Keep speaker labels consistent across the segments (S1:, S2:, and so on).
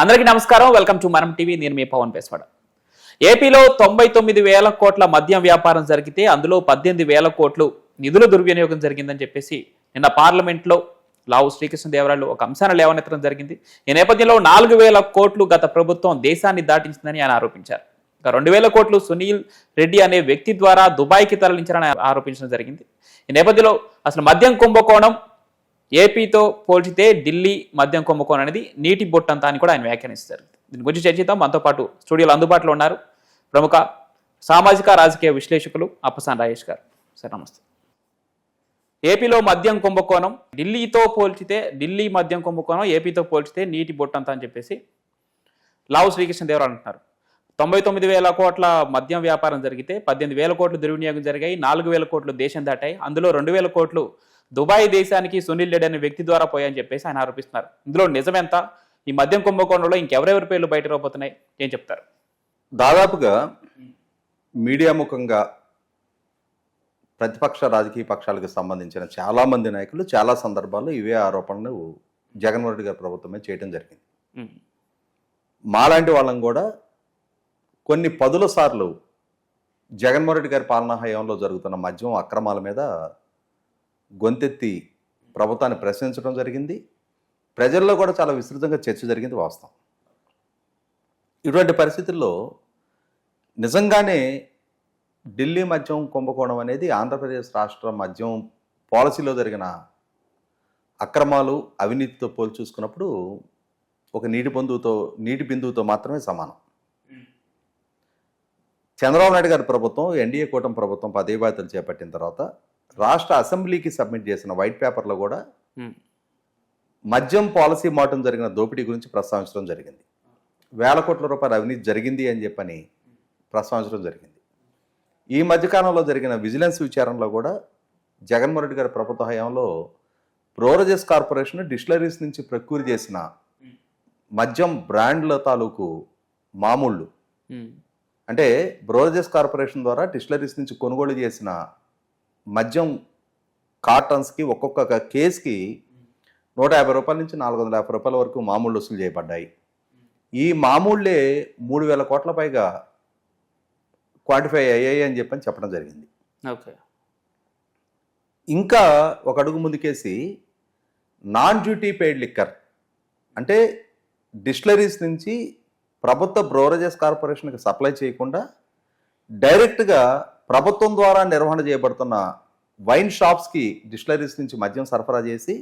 S1: అందరికీ నమస్కారం. Welcome to Manam TV. నేను మీ పవన్ పేస్వాడ. ఏపీలో తొంభై తొమ్మిది వేల కోట్ల మద్యం వ్యాపారం జరిగితే అందులో పద్దెనిమిది వేల కోట్లు నిధుల దుర్వినియోగం జరిగిందని చెప్పేసి నిన్న పార్లమెంట్లో లావు శ్రీకృష్ణదేవరాయలు ఒక అంశాన్ని లేవనెత్తడం జరిగింది. ఈ నేపథ్యంలో నాలుగు వేల కోట్లు గత ప్రభుత్వం దేశాన్ని దాటించిందని ఆయన ఆరోపించారు. రెండు వేల కోట్లు సునీల్ రెడ్డి అనే వ్యక్తి ద్వారా దుబాయ్కి తరలించారని ఆరోపించడం జరిగింది. ఈ నేపథ్యంలో అసలు మద్యం కుంభకోణం ఏపీతో పోల్చితే ఢిల్లీ మద్యం కుంభకోణం అనేది నీటి బొట్టంతా అని కూడా ఆయన వ్యాఖ్యానిస్తారు. దీని గురించి చర్చిద్దాం. మనతో పాటు స్టూడియోలో అందుబాటులో ఉన్నారు ప్రముఖ సామాజిక రాజకీయ విశ్లేషకులు అప్పసాన్ రాజేష్ గారు. సార్ నమస్తే. ఏపీలో మద్యం కుంభకోణం ఢిల్లీతో పోల్చితే ఢిల్లీ మద్యం కుంభకోణం ఏపీతో పోల్చితే నీటి బొట్టంతా అని చెప్పేసి లావు శ్రీకృష్ణదేవరావు అంటున్నారు. తొంభై తొమ్మిది వేల కోట్ల మద్యం వ్యాపారం జరిగితే పద్దెనిమిది వేల కోట్లు దుర్వినియోగం జరిగాయి నాలుగు వేల కోట్లు దేశం దాటాయి అందులో రెండు వేల కోట్లు దుబాయ్ దేశానికి సునీల్ రెడ్డి అనే వ్యక్తి ద్వారా పోయాయని చెప్పేసి ఆయన ఆరోపిస్తున్నారు. ఇందులో నిజమెంత? ఈ మద్యం కుంభకోణంలో ఇంకెవరెవరి పేర్లు బయట రాబోతున్నాయి? ఏం చెప్తారు?
S2: దాదాపుగా మీడియా ముఖంగా ప్రతిపక్ష రాజకీయ పక్షాలకు సంబంధించిన చాలా మంది నాయకులు చాలా సందర్భాల్లో ఇవే ఆరోపణలు జగన్మోహన్ రెడ్డి గారి ప్రభుత్వమే చేయడం జరిగింది. మాలాంటి వాళ్ళం కూడా కొన్ని పదుల సార్లు జగన్మోహన్ రెడ్డి గారి పాలనా హయాంలో జరుగుతున్న మద్యం అక్రమాల మీద గొంతెత్తి ప్రభుత్వాన్ని ప్రశ్నించడం జరిగింది. ప్రజల్లో కూడా చాలా విస్తృతంగా చర్చ జరిగింది వాస్తవం. ఇటువంటి పరిస్థితుల్లో నిజంగానే ఢిల్లీ మద్యం కుంభకోణం అనేది ఆంధ్రప్రదేశ్ రాష్ట్ర మద్యం పాలసీలో జరిగిన అక్రమాలు అవినీతితో పోల్చి చూసుకున్నప్పుడు ఒక నీటి బంధువుతో నీటి బిందువుతో మాత్రమే సమానం. చంద్రబాబు నాయుడు గారి ప్రభుత్వం ఎన్డీఏ కూటమి ప్రభుత్వం పదే బాధ్యతలు చేపట్టిన తర్వాత రాష్ట్ర అసెంబ్లీకి సబ్మిట్ చేసిన వైట్ పేపర్లో కూడా మద్యం పాలసీ మాటం జరిగిన దోపిడీ గురించి ప్రస్తావించడం జరిగింది. వేల కోట్ల రూపాయల అవినీతి జరిగింది అని చెప్పని ప్రస్తావించడం జరిగింది. ఈ మధ్యకాలంలో జరిగిన విజిలెన్స్ విచారణలో కూడా జగన్మోహన్ రెడ్డి గారి ప్రభుత్వ హయాంలో బ్రోరజెస్ కార్పొరేషన్ డిస్టిలరీస్ నుంచి ప్రక్యూర్ చేసిన మద్యం బ్రాండ్ల తాలూకు మామూళ్ళు. అంటే బ్రోరజెస్ కార్పొరేషన్ ద్వారా డిస్టిలరీస్ నుంచి కొనుగోలు చేసిన మద్యం కార్టన్స్కి ఒక్కొక్క కేస్కి నూట యాభై రూపాయల నుంచి నాలుగు వందల యాభై రూపాయల వరకు మామూళ్ళు వసూలు చేయబడ్డాయి. ఈ మామూళ్ళే మూడు వేల కోట్ల పైగా క్వాంటిఫై అయ్యాయి అని చెప్పని చెప్పడం జరిగింది.
S1: ఓకే.
S2: ఇంకా ఒక అడుగు ముందుకేసి నాన్ డ్యూటీ పెయిడ్ లిక్కర్ అంటే డిస్టిలరీస్ నుంచి ప్రభుత్వ బ్రోరేజెస్ కార్పొరేషన్కి సప్లై చేయకుండా డైరెక్ట్గా ప్రభుత్వం ద్వారా నిర్వహణ చేయబడుతున్న వైన్ షాప్స్కి డిస్టిలరీస్ నుంచి మద్యం సరఫరా చేసి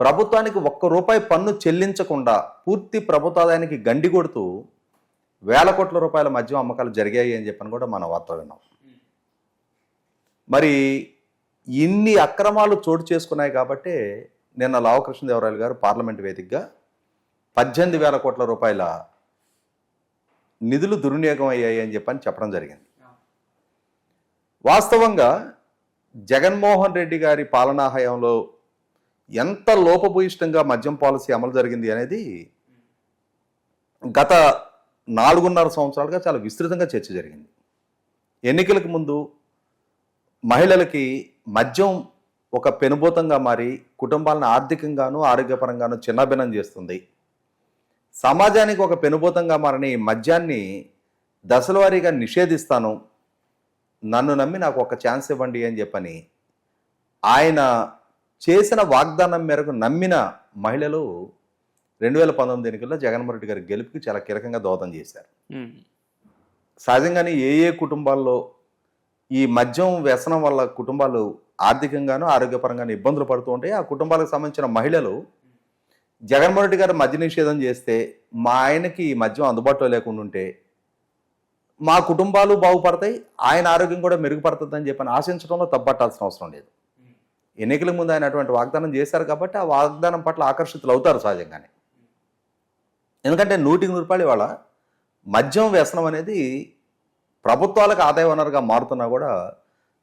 S2: ప్రభుత్వానికి ఒక్క రూపాయి పన్ను చెల్లించకుండా పూర్తి ప్రభుత్వ ఆదాయానికి గండి కొడుతూ వేల కోట్ల రూపాయల మద్యం అమ్మకాలు జరిగాయి అని చెప్పని కూడా మనం వార్త విన్నాం. మరి ఇన్ని అక్రమాలు చోటు చేసుకున్నాయి కాబట్టే నిన్న లావకృష్ణదేవరాయలు గారు పార్లమెంట్ వేదికగా పద్దెనిమిది వేల కోట్ల రూపాయల నిధులు దుర్వినియోగం అయ్యాయి అని చెప్పని చెప్పడం జరిగింది. వాస్తవంగా జగన్మోహన్ రెడ్డి గారి పాలనా హయాంలో ఎంత లోపభూయిష్టంగా మద్యం పాలసీ అమలు జరిగింది అనేది గత నాలుగున్నర సంవత్సరాలుగా చాలా విస్తృతంగా చర్చ జరిగింది. ఎన్నికలకు ముందు మహిళలకి మద్యం ఒక పెనుభూతంగా మారి కుటుంబాలను ఆర్థికంగాను ఆరోగ్యపరంగాను చిన్నభిన్నం చేస్తుంది. సమాజానికి ఒక పెనుభూతంగా మారని మద్యాన్ని దశలవారీగా నిషేధిస్తాను నన్ను నమ్మి నాకు ఒక ఛాన్స్ ఇవ్వండి అని చెప్పని ఆయన చేసిన వాగ్దానం మేరకు నమ్మిన మహిళలు రెండు వేల పంతొమ్మిది ఎన్నికల్లో జగన్మోహన్ రెడ్డి గారి గెలుపుకి చాలా కీలకంగా దోహదం చేశారు. సహజంగానే ఏ ఏ కుటుంబాల్లో ఈ మద్యం వ్యసనం వల్ల కుటుంబాలు ఆర్థికంగాను ఆరోగ్యపరంగాను ఇబ్బందులు పడుతూ ఉంటాయి. ఆ కుటుంబాలకు సంబంధించిన మహిళలు జగన్మోహన్ రెడ్డి గారు మద్య నిషేధం చేస్తే మా ఆయనకి ఈ మద్యం అందుబాటులో లేకుండా ఉంటే మా కుటుంబాలు బాగుపడతాయి ఆయన ఆరోగ్యం కూడా మెరుగుపడుతుంది అని చెప్పని ఆశించడంలో తప్పట్టాల్సిన అవసరం లేదు. ఎన్నికల ముందు ఆయన అటువంటి వాగ్దానం చేశారు కాబట్టి ఆ వాగ్దానం పట్ల ఆకర్షితులు అవుతారు సహజంగానే. ఎందుకంటే నూటికి నూరు రూపాయలు ఇవాళ మద్యం వ్యసనం అనేది ప్రభుత్వాలకు ఆదాయ వనరుగా మారుతున్నా కూడా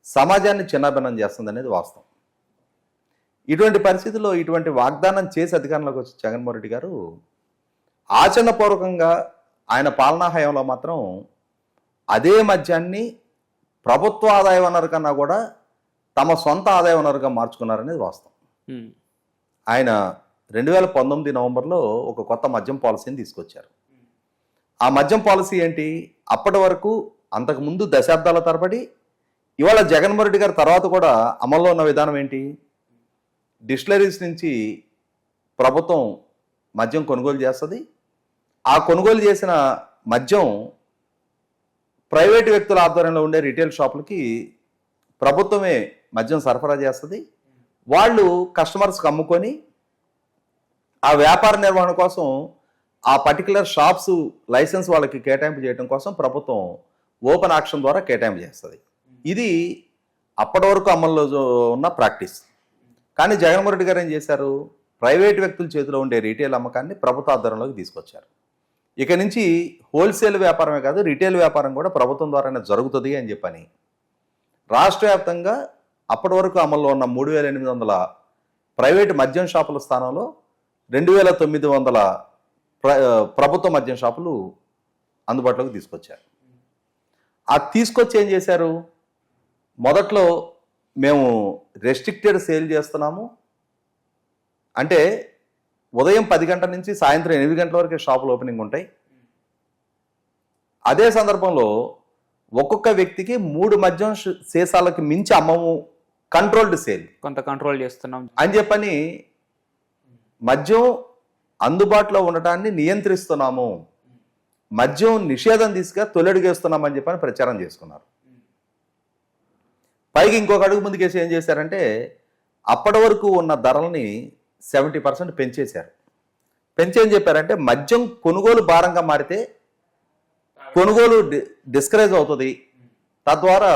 S2: సమాజాన్ని చిన్నభిన్నం చేస్తుంది అనేది వాస్తవం. ఇటువంటి పరిస్థితుల్లో ఇటువంటి వాగ్దానం చేసి అధికారంలోకి వచ్చి జగన్మోహన్ రెడ్డి గారు ఆచరణపూర్వకంగా ఆయన పాలనా హయాంలో మాత్రం అదే మద్యాన్ని ప్రభుత్వ ఆదాయ వనరు కన్నా కూడా తమ సొంత ఆదాయ వనరుగా మార్చుకున్నారనేది వాస్తవం. ఆయన రెండు వేల పంతొమ్మిది నవంబర్లో ఒక కొత్త మద్యం పాలసీని తీసుకొచ్చారు. ఆ మద్యం పాలసీ ఏంటి? అప్పటి వరకు అంతకుముందు దశాబ్దాల తరబడి ఇవాళ జగన్మోహన్ రెడ్డి గారి తర్వాత కూడా అమల్లో ఉన్న విధానం ఏంటి? డిస్టిలరీస్ నుంచి ప్రభుత్వం మద్యం కొనుగోలు చేస్తుంది. ఆ కొనుగోలు చేసిన మద్యం ప్రైవేటు వ్యక్తుల ఆధ్వర్యంలో ఉండే రిటైల్ షాపులకి ప్రభుత్వమే మద్యం సరఫరా చేస్తుంది. వాళ్ళు కస్టమర్స్కి అమ్ముకొని ఆ వ్యాపార నిర్వహణ కోసం ఆ పర్టికులర్ షాప్స్ లైసెన్స్ వాళ్ళకి కేటాయింపు చేయడం కోసం ప్రభుత్వం ఓపెన్ ఆక్షన్ ద్వారా కేటాయింపు చేస్తుంది. ఇది అప్పటి వరకు అమల్లో ఉన్న ప్రాక్టీస్. కానీ జగన్మోహన్ రెడ్డి గారు ఏం చేశారు? ప్రైవేట్ వ్యక్తుల చేతిలో ఉండే రీటైల్ అమ్మకాన్ని ప్రభుత్వ ఆధ్వర్యంలోకి తీసుకొచ్చారు. ఇక నుంచి హోల్సేల్ వ్యాపారమే కాదు రిటైల్ వ్యాపారం కూడా ప్రభుత్వం ద్వారానే జరుగుతుంది అని చెప్పని. రాష్ట్ర వ్యాప్తంగా అప్పటి వరకు అమల్లో ఉన్న మూడు వేల ఎనిమిది వందల ప్రైవేట్ మద్యం షాపుల స్థానంలో రెండు వేల తొమ్మిది వందల ప్ర ప్రభుత్వ మద్యం షాపులు అందుబాటులోకి తీసుకొచ్చారు. ఆ తీసుకొచ్చి ఏం చేశారు? మొదట్లో మేము రెస్ట్రిక్టెడ్ సేల్ చేస్తున్నాము. అంటే ఉదయం పది గంటల నుంచి సాయంత్రం ఎనిమిది గంటల వరకు షాపులు ఓపెనింగ్ ఉంటాయి. అదే సందర్భంలో ఒక్కొక్క వ్యక్తికి మూడు మద్యం సీసాలకి మించి అమ్మము కంట్రోల్డ్ సేల్
S1: కొంత కంట్రోల్ చేస్తున్నాం.
S2: అని చెప్పని మద్యం అందుబాటులో ఉండటాన్ని నియంత్రిస్తున్నాము. మద్యం నిషేధం తీసుగా తొలడిగేస్తున్నామని చెప్పని ప్రచారం చేసుకున్నారు. పైకి ఇంకొక అడుగు ముందుకేసి ఏం చేశారంటే అప్పటి వరకు ఉన్న ధరల్ని సెవెంటీ పర్సెంట్ పెంచేశారు. పెంచి చెప్పారంటే మద్యం కొనుగోలు భారంగా మారితే కొనుగోలు డిస్కరేజ్ అవుతుంది. తద్వారా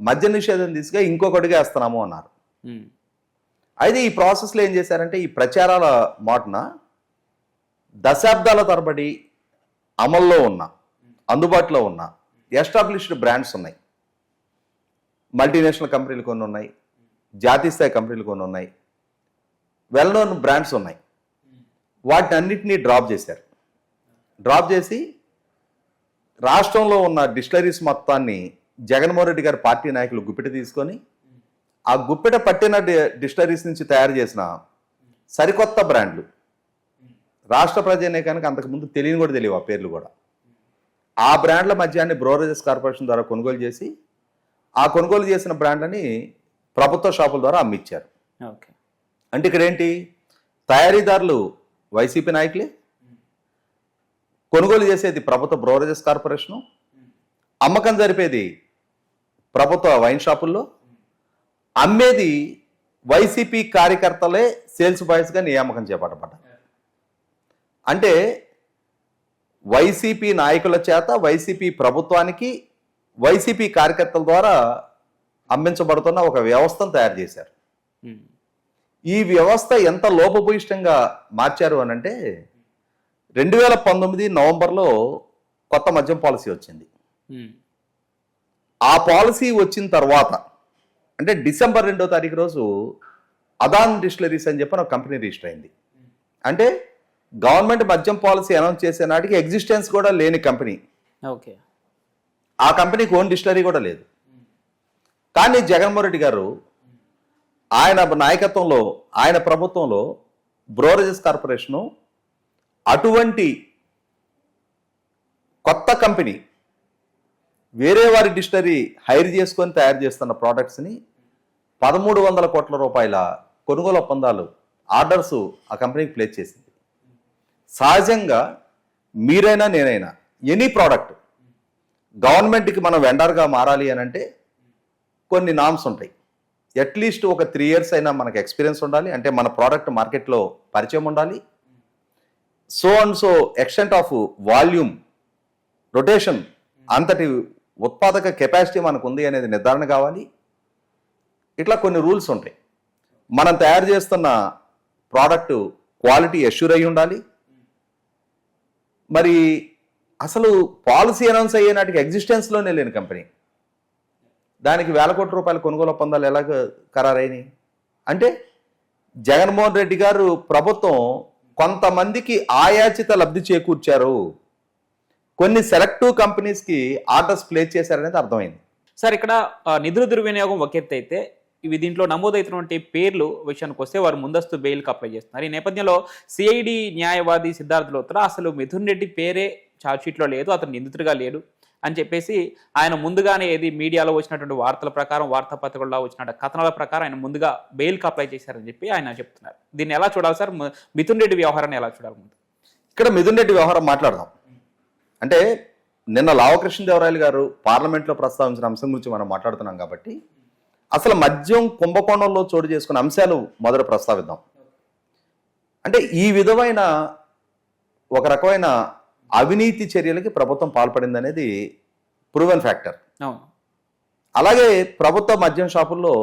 S2: మద్య నిషేధం తీసుగా ఇంకొకటిగా వేస్తున్నాము అన్నారు. అయితే ఈ ప్రాసెస్లో ఏం చేశారంటే ఈ ప్రచారాల మాటన దశాబ్దాల తరబడి అమల్లో ఉన్న అందుబాటులో ఉన్న ఎస్టాబ్లిష్డ్ బ్రాండ్స్ ఉన్నాయి. మల్టీనేషనల్ కంపెనీలు కొన్ని ఉన్నాయి. జాతీయ స్థాయి కంపెనీలు కొన్ని ఉన్నాయి. వెల్ నోన్ బ్రాండ్స్ ఉన్నాయి. వాటిని అన్నిటినీ డ్రాప్ చేశారు. డ్రాప్ చేసి రాష్ట్రంలో ఉన్న డిస్టిలరీస్ మొత్తాన్ని జగన్మోహన్ రెడ్డి గారి పార్టీ నాయకులు గుప్పిట తీసుకొని ఆ గుప్పిట పట్టిన డిస్టలరీస్ డిస్టిలరీస్ నుంచి తయారు చేసిన సరికొత్త బ్రాండ్లు. రాష్ట్ర ప్రజనే కనుక అంతకుముందు తెలియని కూడా తెలియవు ఆ పేర్లు కూడా. ఆ బ్రాండ్ల మధ్యాన్ని బ్రోరేజెస్ కార్పొరేషన్ ద్వారా కొనుగోలు చేసి ఆ కొనుగోలు చేసిన బ్రాండ్లని ప్రభుత్వ షాపుల ద్వారా అమ్మిచ్చారు.
S1: ఓకే.
S2: అంటే ఇక్కడ ఏంటి తయారీదారులు వైసీపీ నాయకులే. కొనుగోలు చేసేది ప్రభుత్వ బ్రోరేజెస్ కార్పొరేషను. అమ్మకం జరిపేది ప్రభుత్వ వైన్ షాపుల్లో. అమ్మేది వైసీపీ కార్యకర్తలే సేల్స్ బాయ్స్గా నియామకం చేపట్టబడ్డారు. అంటే వైసీపీ నాయకుల చేత వైసీపీ ప్రభుత్వానికి వైసీపీ కార్యకర్తల ద్వారా అమ్మించబడుతున్న ఒక వ్యవస్థను తయారు చేశారు. ఈ వ్యవస్థ ఎంత లోపభూయిష్టంగా మార్చారు అని అంటే రెండు వేల పంతొమ్మిది నవంబర్లో కొత్త మద్యం పాలసీ వచ్చింది. ఆ పాలసీ వచ్చిన తర్వాత అంటే డిసెంబర్ రెండో తారీఖు రోజు అదాన్ డిస్టిలరీస్ అని చెప్పి ఒక కంపెనీ రిజిస్టర్ అయింది. అంటే గవర్నమెంట్ మద్యం పాలసీ అనౌన్స్ చేసే నాటికి ఎగ్జిస్టెన్స్ కూడా లేని కంపెనీ.
S1: ఓకే.
S2: ఆ కంపెనీకి ఓన్ డిస్టిలరీ కూడా లేదు. కానీ జగన్మోహన్ రెడ్డి గారు ఆయన నాయకత్వంలో ఆయన ప్రభుత్వంలో బ్రోరేజెస్ కార్పొరేషను అటువంటి కొత్త కంపెనీ వేరే వారి డిస్టరీ హైర్ చేసుకొని తయారు చేస్తున్న ప్రోడక్ట్స్ని పదమూడు వందల కోట్ల రూపాయల కొనుగోలు ఒప్పందాలు ఆర్డర్స్ ఆ కంపెనీకి ప్లేస్ చేసింది. సహజంగా మీరైనా నేనైనా ఎనీ ప్రోడక్ట్ గవర్నమెంట్కి మనం వెండర్గా మారాలి అని అంటే కొన్ని నామ్స్ ఉంటాయి. అట్లీస్ట్ ఒక త్రీ ఇయర్స్ అయినా మనకు ఎక్స్పీరియన్స్ ఉండాలి. అంటే మన ప్రోడక్ట్ మార్కెట్లో పరిచయం ఉండాలి. So and so extent of volume rotation అంతటి ఉత్పాదక కెపాసిటీ మనకు ఉంది అనేది నిర్ధారణ కావాలి. ఇట్లా కొన్ని రూల్స్ ఉంటాయి. మనం తయారు చేస్తున్న ప్రోడక్ట్ క్వాలిటీ ఎష్యూర్ అయి ఉండాలి. మరి అసలు పాలసీ అనౌన్స్ అయ్యే నాటికి ఎగ్జిస్టెన్స్లోనే లేని కంపెనీ దానికి వేల కోట్ల రూపాయల కొనుగోలు ఒప్పందాలు ఎలా ఖరారైనాయి? అంటే జగన్మోహన్ రెడ్డి గారు ప్రభుత్వం కొంతమందికి ఆయాచిత లబ్ధి చేకూర్చారు. కొన్ని సెలెక్టివ్ కంపెనీస్కి ఆర్డర్స్ ప్లేస్ చేశారనేది అర్థమైంది.
S1: సార్ ఇక్కడ నిధుల దుర్వినియోగం ఒక ఎత్తు అయితే ఇవి దీంట్లో నమోదవుతున్నటువంటి పేర్లు విషయానికి వస్తే వారు ముందస్తు బెయిల్కి అప్లై చేస్తున్నారు. ఈ నేపథ్యంలో సిఐడి న్యాయవాది సిద్ధార్థ లోత్రా అసలు మిథున్ రెడ్డి పేరే ఛార్జ్షీట్లో లేదు అతను నిందితుడిగా లేడు. అని చెప్పేసి ఆయన ముందుగానే ఏది మీడియాలో వచ్చినటువంటి వార్తల ప్రకారం వార్తాపత్రికల్లో వచ్చిన కథనాల ప్రకారం ఆయన ముందుగా బెయిల్కి అప్లై చేశారని చెప్పి ఆయన చెప్తున్నారు. దీన్ని ఎలా చూడాలి సార్? మిథున్ రెడ్డి వ్యవహారాన్ని ఎలా చూడాలి ముందు?
S2: ఇక్కడ మిథున్ రెడ్డి వ్యవహారం మాట్లాడదాం. అంటే నిన్న లావకృష్ణదేవరాయలు గారు పార్లమెంట్లో ప్రస్తావించిన అంశం గురించి మనం మాట్లాడుతున్నాం కాబట్టి అసలు మద్యం కుంభకోణంలో చోటు చేసుకున్న అంశాలు మొదట ప్రస్తావిద్దాం. అంటే ఈ విధమైన ఒక రకమైన అవినీతి చర్యలకి ప్రభుత్వం పాల్పడింది అనేది ప్రూవెన్ ఫ్యాక్టర్. అలాగే ప్రభుత్వ మద్యం షాపుల్లో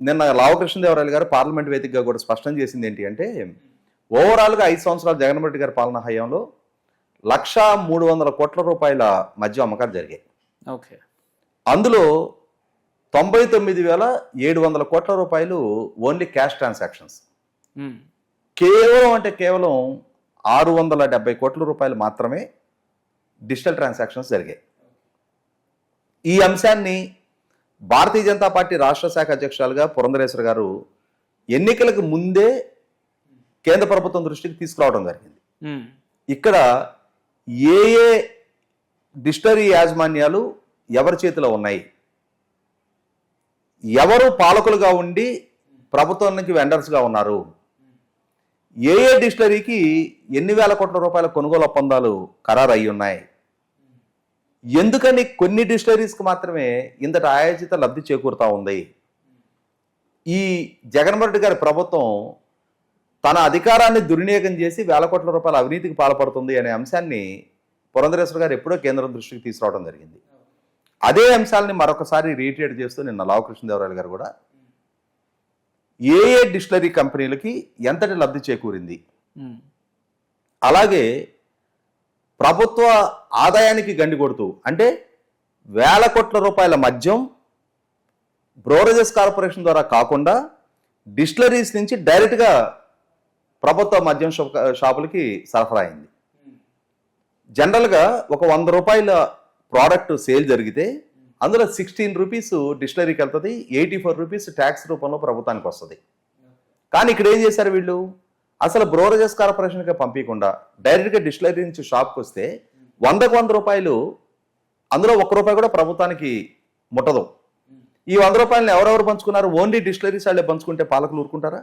S2: నిన్న లావకృష్ణదేవరాయలు గారు పార్లమెంట్ వేదికగా కూడా స్పష్టం చేసింది ఏంటి అంటే ఓవరాల్గా ఐదు సంవత్సరాలు జగన్మోహన్ రెడ్డి గారి పాలన హయాంలో లక్ష మూడు వందల కోట్ల రూపాయల మద్యం అమ్మకాలు జరిగాయి.
S1: ఓకే.
S2: అందులో తొంభై తొమ్మిది వేల ఏడు వందల కోట్ల రూపాయలు ఓన్లీ క్యాష్ ట్రాన్సాక్షన్స్. కేవలం అంటే కేవలం ఆరు వందల డెబ్బై కోట్ల రూపాయలు మాత్రమే డిజిటల్ ట్రాన్సాక్షన్స్ జరిగాయి. ఈ అంశాన్ని భారతీయ జనతా పార్టీ రాష్ట్ర శాఖ అధ్యక్షురాలుగా పురంధరేశ్వర గారు ఎన్నికలకు ముందే కేంద్ర ప్రభుత్వం దృష్టికి తీసుకురావడం జరిగింది. ఇక్కడ ఏ ఏ డిస్టరీ యాజమాన్యాలు ఎవరి చేతిలో ఉన్నాయి? ఎవరు పాలకులుగా ఉండి ప్రభుత్వానికి వెండర్స్గా ఉన్నారు? ఏ ఏ ఎన్ని వేల కోట్ల రూపాయల కొనుగోలు ఒప్పందాలు ఖరారు అయి ఉన్నాయి? ఎందుకని కొన్ని డిక్షనరీస్కి మాత్రమే ఇంతటి ఆయోజిత లబ్ధి చేకూరుతూ ఉంది? ఈ జగన్మోహన్ రెడ్డి గారి ప్రభుత్వం తన అధికారాన్ని దుర్వినియోగం చేసి వేల కోట్ల రూపాయల అవినీతికి పాల్పడుతుంది అనే అంశాన్ని పురంధరేశ్వర గారు ఎప్పుడో కేంద్రం దృష్టికి తీసుకురావడం జరిగింది. అదే అంశాలని మరొకసారి రీట్రేట్ చేస్తూ నిన్న లావకృష్ణదేవరాయలు గారు కూడా ఏ ఏ డిస్టిలరీ కంపెనీలకి ఎంతటి లబ్ధి చేకూరింది. అలాగే ప్రభుత్వ ఆదాయానికి గండి కొడుతూ అంటే వేల కోట్ల రూపాయల మద్యం బ్రోరేజెస్ కార్పొరేషన్ ద్వారా కాకుండా డిస్టిలరీస్ నుంచి డైరెక్ట్గా ప్రభుత్వ మద్యం షాప్ షాపులకి సరఫరా అయింది. జనరల్గా ఒక వంద రూపాయల ప్రోడక్ట్ సేల్ జరిగితే అందులో సిక్స్టీన్ రూపీస్ డిక్షనరీకి వెళ్తుంది ఎయిటీ ఫోర్ రూపీస్ ట్యాక్స్ రూపంలో ప్రభుత్వానికి వస్తుంది. కానీ ఇక్కడ ఏం చేశారు వీళ్ళు? అసలు బ్రోరేజెస్ కార్పొరేషన్కి పంపించకుండా డైరెక్ట్గా డిస్టిలరీ నుంచి షాప్కి వస్తే వందకు వంద రూపాయలు అందులో ఒక్క రూపాయి కూడా ప్రభుత్వానికి ముట్టదు. ఈ వంద రూపాయలను ఎవరెవరు పంచుకున్నారు? ఓన్లీ డిస్టిలరీస్ వాళ్ళే పంచుకుంటే పాలకులు ఊరుకుంటారా?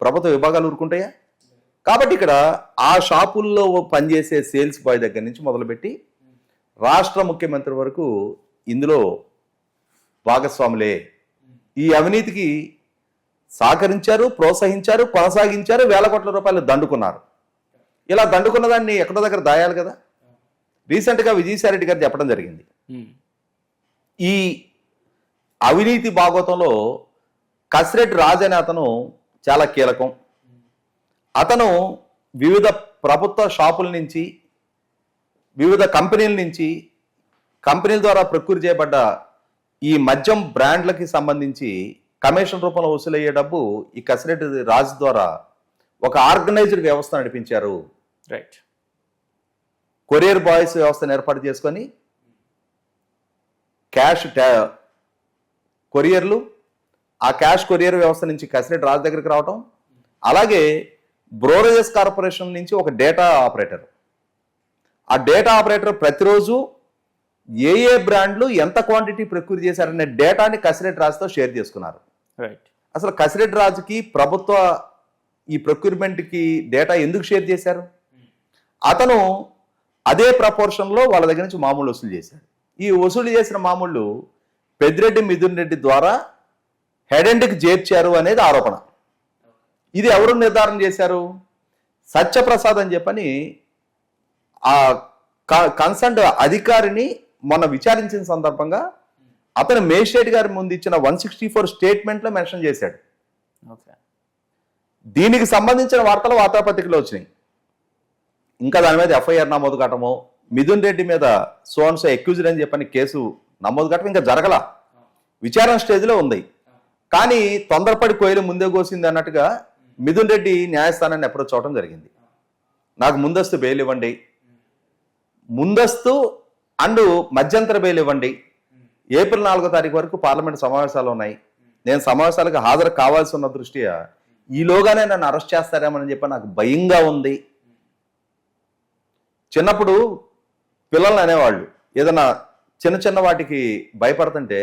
S2: ప్రభుత్వ విభాగాలు ఊరుకుంటాయా? కాబట్టి ఇక్కడ ఆ షాపుల్లో పనిచేసే సేల్స్ బాయ్ దగ్గర నుంచి మొదలుపెట్టి రాష్ట్ర ముఖ్యమంత్రి వరకు ఇందులో భాగస్వాములే. ఈ అవినీతికి సహకరించారు ప్రోత్సహించారు కొనసాగించారు వేల కోట్ల రూపాయలు దండుకున్నారు. ఇలా దండుకున్న దాన్ని ఎక్కడో దగ్గర దాయాలి కదా. రీసెంట్గా విజయసాయిరెడ్డి గారు చెప్పడం జరిగింది. ఈ అవినీతి భాగవతంలో కసిరెడ్డి రాజ్ అనే అతను చాలా కీలకం. అతను వివిధ ప్రభుత్వ షాపుల నుంచి వివిధ కంపెనీల నుంచి కంపెనీల ద్వారా ప్రకృతి చేయబడ్డ ఈ మద్యం బ్రాండ్లకి సంబంధించి కమిషన్ రూపంలో వసూలయ్యే డబ్బు ఈ కసిరెడ్డి రాజ్ ద్వారా ఒక ఆర్గనైజ్డ్ వ్యవస్థ నడిపించారు.
S1: రైట్
S2: కొరియర్ బాయ్స్ వ్యవస్థను ఏర్పాటు చేసుకొని క్యాష్ కొరియర్లు ఆ క్యాష్ కొరియర్ వ్యవస్థ నుంచి కసిరెడ్డి రాజు దగ్గరికి రావటం అలాగే బ్రోరేజెస్ కార్పొరేషన్ నుంచి ఒక డేటా ఆపరేటర్. ఆ డేటా ఆపరేటర్ ప్రతిరోజు ఏ ఏ బ్రాండ్లు ఎంత క్వాంటిటీ ప్రకృతి చేశారనే డేటాని కసిరెడ్డి రాజుతో షేర్ చేసుకున్నారు.
S1: రైట్.
S2: అసలు కసిరెడ్డి రాజుకి ప్రభుత్వ ఈ ప్రొక్యూర్మెంట్కి డేటా ఎందుకు షేర్ చేశారు? అతను అదే ప్రపోర్షన్లో వాళ్ళ దగ్గర నుంచి మామూలు వసూలు చేశాడు. ఈ వసూలు చేసిన మామూళ్ళు పెద్దిరెడ్డి మిథున్ రెడ్డి ద్వారా హెడ్ ఎండ్కి చేర్చారు అనేది ఆరోపణ. ఇది ఎవరు నిర్ధారణ చేశారు? సత్యప్రసాద్ అని చెప్పని ఆ కన్సర్న్ అధికారిని మొన్న విచారించిన సందర్భంగా అతను మేజిస్ట్రేట్ గారి ముందు ఇచ్చిన వన్ సిక్స్టీ ఫోర్ స్టేట్మెంట్లో మెన్షన్ చేశాడు. దీనికి సంబంధించిన వార్తలు వార్తాపత్రికలో వచ్చినాయి. ఇంకా దాని మీద ఎఫ్ఐఆర్ నమోదు కావటము మిథున్ రెడ్డి మీద సోన్సో ఎక్యూజ్డ్ అని చెప్పని కేసు నమోదు కావటం ఇంకా జరగల. విచారణ స్టేజ్లో ఉంది. కానీ తొందరపడి కోయిలు ముందే కోసింది అన్నట్టుగా మిథున్ రెడ్డి న్యాయస్థానాన్ని అప్రోచ్ అవడం జరిగింది. నాకు ముందస్తు బెయిల్ ఇవ్వండి. ముందస్తు అండ్ మధ్యంతర బెయిల్ ఇవ్వండి. ఏప్రిల్ నాలుగో తారీఖు వరకు పార్లమెంట్ సమావేశాలు ఉన్నాయి. నేను సమావేశాలకు హాజరు కావాల్సి ఉన్న దృష్ట్యా ఈలోగానే నన్ను అరెస్ట్ చేస్తారేమని చెప్పి నాకు భయంగా ఉంది. చిన్నప్పుడు పిల్లల్ని అనేవాళ్ళు. ఏదైనా చిన్న చిన్న వాటికి భయపడుతుంటే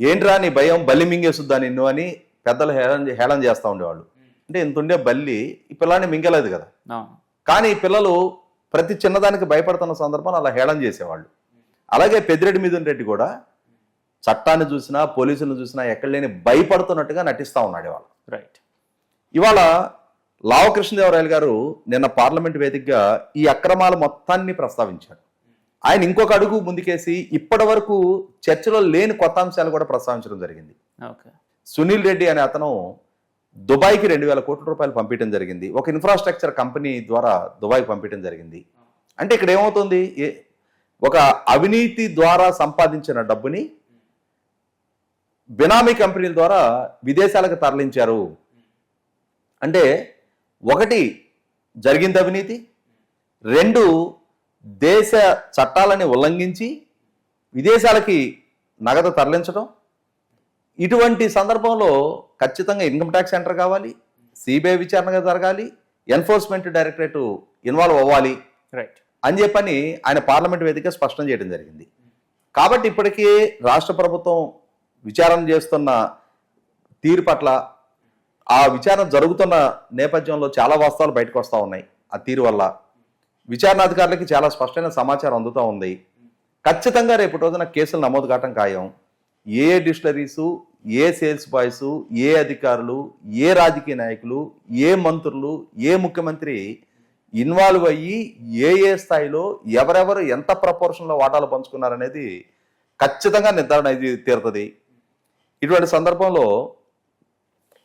S2: ఏంట్రా నీ భయం? బల్లి మింగేసుద్దా నిన్ను అని పెద్దలు హేళన హేళన చేస్తూ ఉండేవాళ్ళు. అంటే ఇంత ఉండే బల్లి ఈ పిల్లాన్ని మింగలేదు కదా. కానీ పిల్లలు ప్రతి చిన్నదానికి భయపడుతున్న సందర్భం అలా హేళన చేసేవాళ్ళు. అలాగే పెద్దిరెడ్డి మిథున్ రెడ్డి కూడా చట్టాన్ని చూసినా పోలీసులను చూసినా ఎక్కడ లేని భయపడుతున్నట్టుగా నటిస్తూ ఉన్నాడు ఇవాళ.
S1: రైట్
S2: ఇవాళ లావ కృష్ణదేవరాయలు గారు నిన్న పార్లమెంట్ వేదికగా ఈ అక్రమాల మొత్తాన్ని ప్రస్తావించారు. ఆయన ఇంకొక అడుగు ముందుకేసి ఇప్పటి వరకు చర్చలో లేని కొత్త అంశాలు కూడా ప్రస్తావించడం జరిగింది. సునీల్ రెడ్డి అనే అతను దుబాయ్కి రెండు వేల కోట్ల రూపాయలు పంపించడం జరిగింది. ఒక ఇన్ఫ్రాస్ట్రక్చర్ కంపెనీ ద్వారా దుబాయ్కి పంపించడం జరిగింది. అంటే ఇక్కడ ఏమవుతుంది? ఏ- ఒక అవినీతి ద్వారా సంపాదించిన డబ్బుని బినామీ కంపెనీల ద్వారా విదేశాలకు తరలించారు. అంటే ఒకటి జరిగింది అవినీతి రెండు దేశ చట్టాలని ఉల్లంఘించి విదేశాలకి నగదు తరలించడం ఇటువంటి సందర్భంలో ఖచ్చితంగా ఇన్కమ్ ట్యాక్స్ సెంటర్ కావాలి సిబిఐ విచారణ జరగాలి ఎన్ఫోర్స్మెంట్ డైరెక్టరేట్ ఇన్వాల్వ్ అవ్వాలి
S1: రైట్
S2: అని చెప్పని ఆయన పార్లమెంట్ వేదిక స్పష్టం చేయడం జరిగింది. కాబట్టి ఇప్పటికీ రాష్ట్ర ప్రభుత్వం విచారణ చేస్తున్న తీరు పట్ల ఆ విచారణ జరుగుతున్న నేపథ్యంలో చాలా వాస్తవాలు బయటకు వస్తూ ఉన్నాయి. ఆ తీరు వల్ల విచారణాధికారులకి చాలా స్పష్టమైన సమాచారం అందుతూ ఉంది. ఖచ్చితంగా రేపు రోజున కేసులు నమోదు కావటం ఖాయం. ఏ డిస్టరీసు ఏ సేల్స్ బాయ్స్ ఏ అధికారులు ఏ రాజకీయ నాయకులు ఏ మంత్రులు ఏ ముఖ్యమంత్రి ఇన్వాల్వ్ అయ్యి ఏ ఏ స్థాయిలో ఎవరెవరు ఎంత ప్రపోర్షన్లో వాటాలు పంచుకున్నారనేది ఖచ్చితంగా నిర్ధారణ ఇది తీరుతుంది. ఇటువంటి సందర్భంలో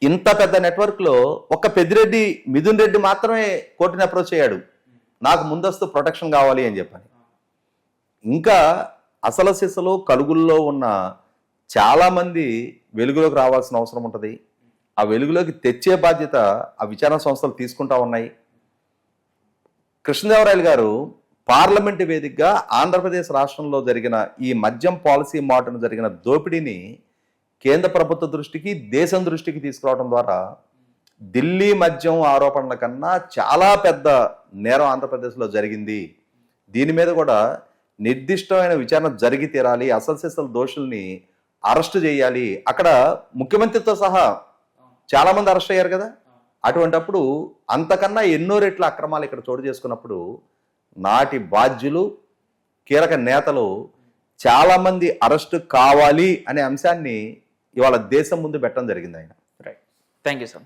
S2: ఇంత పెద్ద నెట్వర్క్లో ఒక్క పెద్దిరెడ్డి మిథున్ రెడ్డి మాత్రమే కోర్టుని అప్రోచ్ అయ్యాడు. నాకు ముందస్తు ప్రొటెక్షన్ కావాలి అని చెప్పని. ఇంకా అసలు సిసలు కలుగుల్లో ఉన్న చాలామంది వెలుగులోకి రావాల్సిన అవసరం ఉంటుంది. ఆ వెలుగులోకి తెచ్చే బాధ్యత ఆ విచారణ సంస్థలు తీసుకుంటా ఉన్నాయి. కృష్ణదేవరాయలు గారు పార్లమెంటు వేదికగా ఆంధ్రప్రదేశ్ రాష్ట్రంలో జరిగిన ఈ మద్యం పాలసీ మాటను జరిగిన దోపిడీని కేంద్ర ప్రభుత్వ దృష్టికి దేశం దృష్టికి తీసుకురావడం ద్వారా ఢిల్లీ మద్యం ఆరోపణల కన్నా చాలా పెద్ద నేరం ఆంధ్రప్రదేశ్లో జరిగింది. దీని మీద కూడా నిర్దిష్టమైన విచారణ జరిగి తీరాలి. అసలు దోషుల్ని అరెస్ట్ చేయాలి. అక్కడ ముఖ్యమంత్రితో సహా చాలామంది అరెస్ట్ అయ్యారు కదా? అటువంటప్పుడు అంతకన్నా ఎన్నో రెట్ల అక్రమాలు ఇక్కడ చోటు చేసుకున్నప్పుడు నాటి బాధ్యులు కీలక నేతలు చాలామంది అరెస్ట్ కావాలి అనే అంశాన్ని ఇవాళ దేశం ముందు పెట్టడం జరిగింది ఆయన.
S1: Right thank you sir